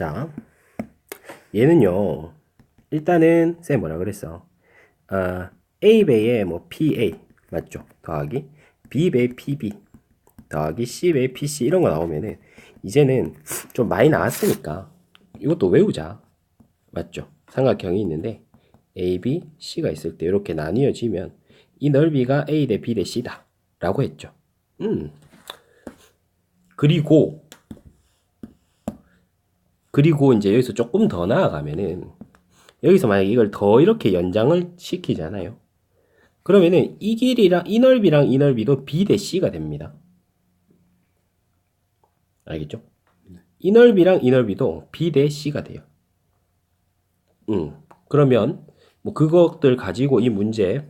자, 얘는요. 일단은 쌤 뭐라 그랬어? 어, A 배에 뭐 PA 맞죠? 더하기 B 배 PB 더하기 C 배 PC 이런 거 나오면은 이제는 좀 많이 나왔으니까 이것도 외우자. 맞죠? 삼각형이 있는데 A, B, C가 있을 때 이렇게 나뉘어지면 이 넓이가 A 대 B 대 C다 라고 했죠. 음. 그리고 그리고 이제 여기서 조금 더 나아가면은 여기서 만약에 이걸 더 이렇게 연장을 시키잖아요. 그러면은 이 길이랑 이 넓이랑 이 넓이도 B 대 C가 됩니다. 알겠죠? 이 넓이랑 이 넓이도 B 대 C가 돼요. 음. 그러면 뭐 그것들 가지고 이 문제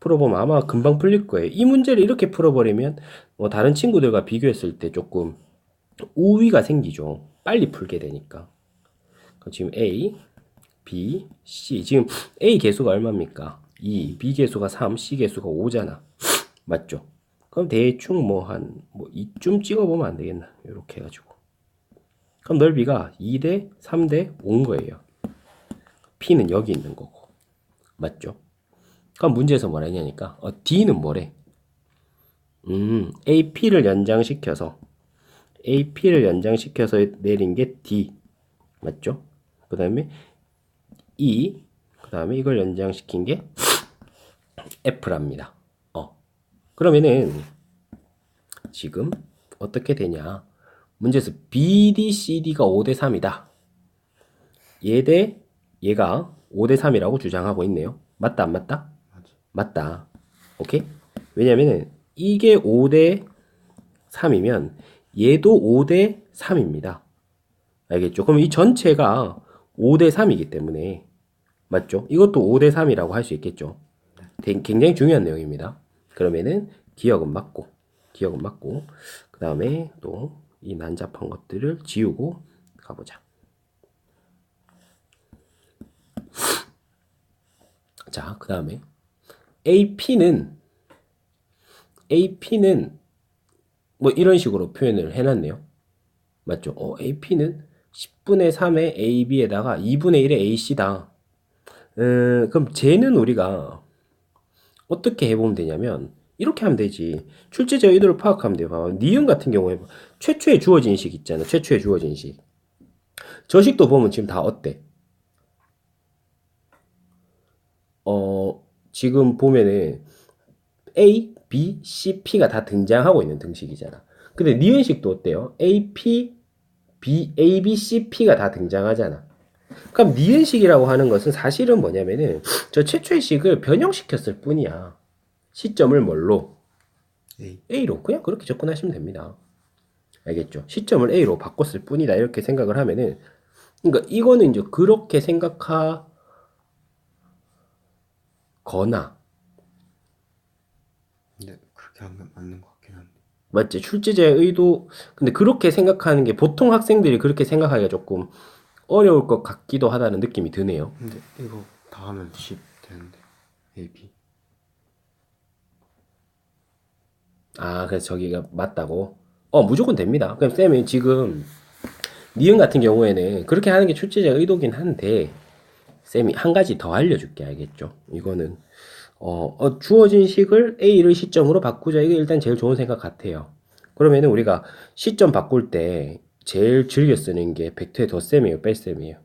풀어보면 아마 금방 풀릴 거예요. 이 문제를 이렇게 풀어버리면 뭐 다른 친구들과 비교했을 때 조금 우위가 생기죠. 빨리 풀게 되니까. 지금 A, B, C. 지금 A 개수가 얼마입니까? 2, B 개수가 3, C 개수가 5잖아. 맞죠? 그럼 대충 뭐 한뭐 2쯤 찍어보면 안 되겠나? 이렇게 해가지고. 그럼 넓이가 2대 3대 5인 거예요. P는 여기 있는 거고. 맞죠? 그럼 문제에서 뭐라 했냐니까 어, D는 뭐래? 음, AP를 연장시켜서 AP를 연장시켜서 내린 게 D 맞죠? 그 다음에 E 그 다음에 이걸 연장시킨 게 F랍니다. 어 그러면은 지금 어떻게 되냐? 문제에서 BDCD가 5대 3이다. 얘 대 얘가 5대 3이라고 주장하고 있네요. 맞다 안 맞다? 맞다. 오케이? 왜냐면은 이게 5대 3이면 얘도 5대 3입니다. 알겠죠? 그럼 이 전체가 5대 3이기 때문에 맞죠? 이것도 5대 3이라고 할 수 있겠죠? 되- 굉장히 중요한 내용입니다. 그러면은 기억은 맞고 기억은 맞고 그 다음에 또 이 난잡한 것들을 지우고 가보자. 자, 그 다음에 AP는 AP는 뭐 이런 식으로 표현을 해놨네요. 맞죠? 어, AP는 10분의 3의 AB에다가 2분의 1의 AC다. 음, 그럼 쟤는 우리가 어떻게 해보면 되냐면 이렇게 하면 되지. 출제자 의도를 파악하면 돼요. 니은 같은 경우에 최초에 주어진 식 있잖아. 최초에 주어진 식. 저 식도 보면 지금 다 어때? 어, 지금 보면은 A, B, C, P가 다 등장하고 있는 등식이잖아. 근데 니은식도 어때요? A, P, B, A, B, C, P가 다 등장하잖아. 그럼 니은식이라고 하는 것은 사실은 뭐냐면은 저 최초의 식을 변형시켰을 뿐이야. 시점을 뭘로? A. A로 그냥 그렇게 접근하시면 됩니다. 알겠죠? 시점을 A로 바꿨을 뿐이다. 이렇게 생각을 하면은 그러니까 이거는 이제 그렇게 생각하거나 하면 맞는 것 같긴 한데. 맞지? 출제자의 의도 근데 그렇게 생각하는 게 보통 학생들이 그렇게 생각하기가 조금 어려울 것 같기도 하다는 느낌이 드네요. 근데 이거 다 하면 10 되는데. A, B. 아, 그래서 저기가 맞다고? 어, 무조건 됩니다. 그럼 쌤이 지금 니은 같은 경우에는 그렇게 하는 게 출제자의 의도긴 한데 쌤이 한 가지 더 알려줄게 알겠죠? 이거는 어, 어, 주어진 식을 A를 시점으로 바꾸자 이게 일단 제일 좋은 생각 같아요. 그러면은 우리가 시점 바꿀 때 제일 즐겨 쓰는 게 벡터의 덧셈이에요, 뺄셈이에요?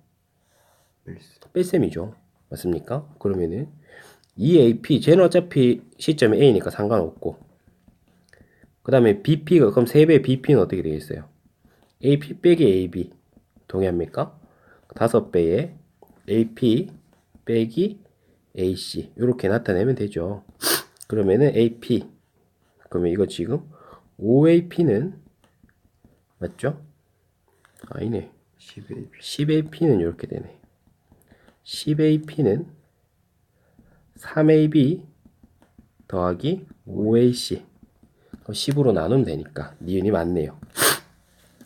뺄셈이죠. 맞습니까? 그러면은 2AP 쟤는 어차피 시점이 A니까 상관없고 그 다음에 BP가 그럼 3배 BP는 어떻게 되겠어요? AP 빼기 AB 동의합니까? 5배의 AP 빼기 AC 이렇게 나타내면 되죠. 그러면은 AP 그러면 이거 지금 5AP는 맞죠? 아니네 10 A, B. 10AP는 이렇게 되네. 10AP는 3AB 더하기 5AC. 그럼 10으로 나누면 되니까 니은이 맞네요.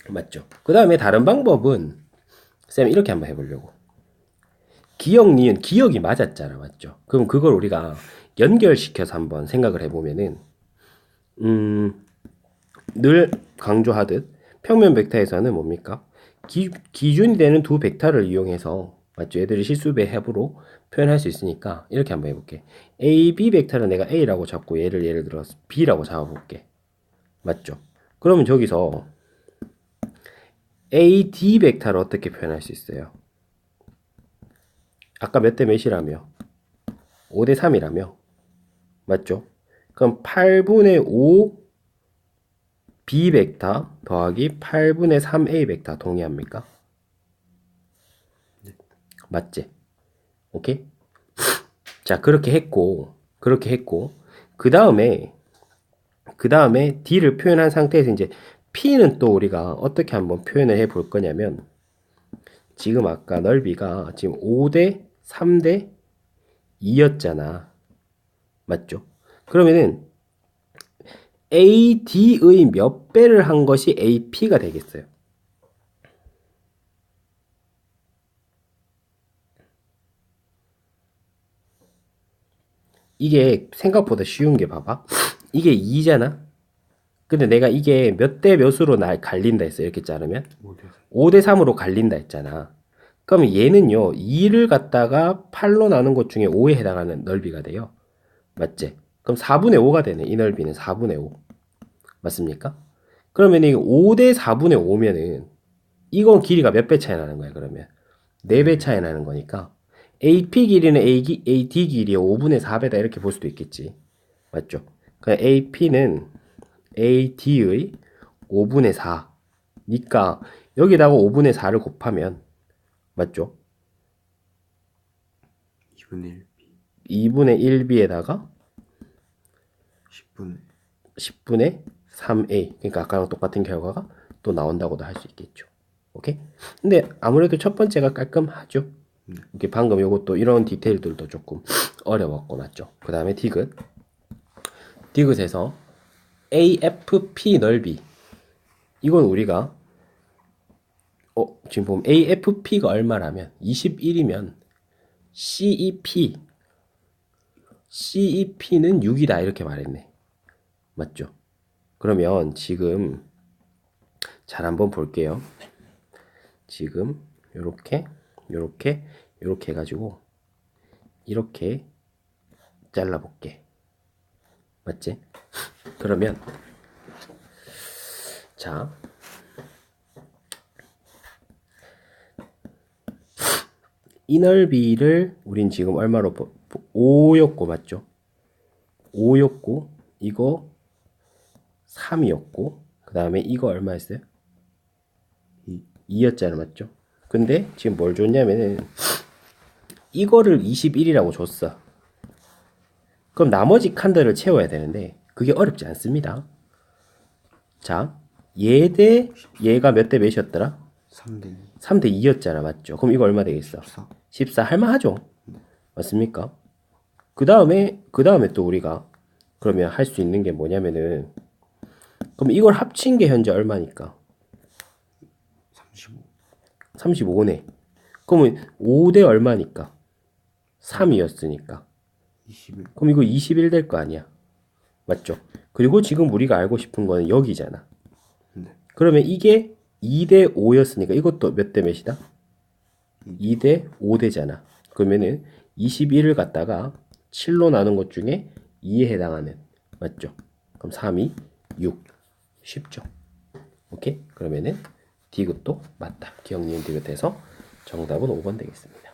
맞죠? 그 다음에 다른 방법은 쌤 이렇게 한번 해보려고. 기억 니은 기억이 맞았잖아, 맞죠? 그럼 그걸 우리가 연결시켜서 한번 생각을 해보면은 음, 늘 강조하듯 평면 벡터에서는 뭡니까? 기, 기준이 되는 두 벡터를 이용해서 맞죠? 얘들이 실수배 합으로 표현할 수 있으니까 이렇게 한번 해볼게. A, B 벡터는 내가 A라고 잡고 얘를 예를 들어 서 B라고 잡아볼게. 맞죠? 그러면 저기서 A, D 벡터를 어떻게 표현할 수 있어요? 아까 몇 대 몇이라며? 5 대 3이라며? 맞죠? 그럼 8분의 5 B 벡터 더하기 8분의 3 A 벡터 동의합니까? 맞지? 오케이? 자, 그렇게 했고, 그렇게 했고, 그 다음에, 그 다음에 D를 표현한 상태에서 이제 P는 또 우리가 어떻게 한번 표현을 해 볼 거냐면, 지금 아까 넓이가 지금 5대 3대 2였잖아. 맞죠? 그러면은 AD의 몇 배를 한 것이 AP가 되겠어요. 이게 생각보다 쉬운 게 봐봐. 이게 2잖아. 근데 내가 이게 몇 대 몇으로 날 갈린다 했어. 이렇게 자르면. 5대 5대 3으로 갈린다 했잖아. 그럼 얘는요, 2를 갖다가 8로 나눈 것 중에 5에 해당하는 넓이가 돼요. 맞지? 그럼 4분의 5가 되네. 이 넓이는 4분의 5. 맞습니까? 그러면 이게 5대 4분의 5면은 이건 길이가 몇 배 차이 나는 거야, 그러면? 4배 차이 나는 거니까 AP 길이는 AD, AD 길이의 5분의 4배다 이렇게 볼 수도 있겠지. 맞죠? 그냥 AP는 AD의 5분의 4. 니까 여기다가 5분의 4를 곱하면 맞죠? 2분의 1B 2분의 1b에다가 10분의 10분의 3a. 그러니까 아까랑 똑같은 결과가 또 나온다고도 할 수 있겠죠. 오케이? 근데 아무래도 첫 번째가 깔끔하죠. 이렇게 방금 요것도 이런 디테일들도 조금 어려웠고 맞죠? 그 다음에 디귿. 디귿에서 AFP 넓이. 이건 우리가 어, 지금 보면 AFP가 얼마라면 21이면 CEP CEP는 6이다 이렇게 말했네. 맞죠? 그러면 지금 잘 한번 볼게요. 지금 요렇게 요렇게 요렇게 해 가지고 이렇게 잘라 볼게. 맞지? 그러면 자 이 넓이를 우린 지금 얼마로 5였고 맞죠? 5였고 이거 3이었고 그 다음에 이거 얼마였어요? 2였잖아 맞죠? 근데 지금 뭘 줬냐면은 이거를 21이라고 줬어 그럼 나머지 칸들을 채워야 되는데 그게 어렵지 않습니다 자 얘 대 얘가 몇 대 몇이었더라? 3대 2 3대 2였잖아 맞죠? 그럼 이거 얼마 되겠어? 14 14 할만하죠? 맞습니까? 그 다음에, 그 다음에 또 우리가 그러면 할 수 있는 게 뭐냐면은, 그럼 이걸 합친 게 현재 얼마니까? 35 35네. 그러면 5대 얼마니까? 3이었으니까. 21 그럼 이거 21 될 거 아니야? 맞죠? 그리고 지금 우리가 알고 싶은 거는 여기잖아. 네. 그러면 이게 2대 5였으니까 이것도 몇 대 몇이다? 2대 5대잖아. 그러면은 21을 갖다가 7로 나눈 것 중에 2에 해당하는 맞죠? 그럼 3이 6 쉽죠? 오케이? 그러면은 디귿도 맞다. 기억 니은 디귿해서 정답은 5번 되겠습니다.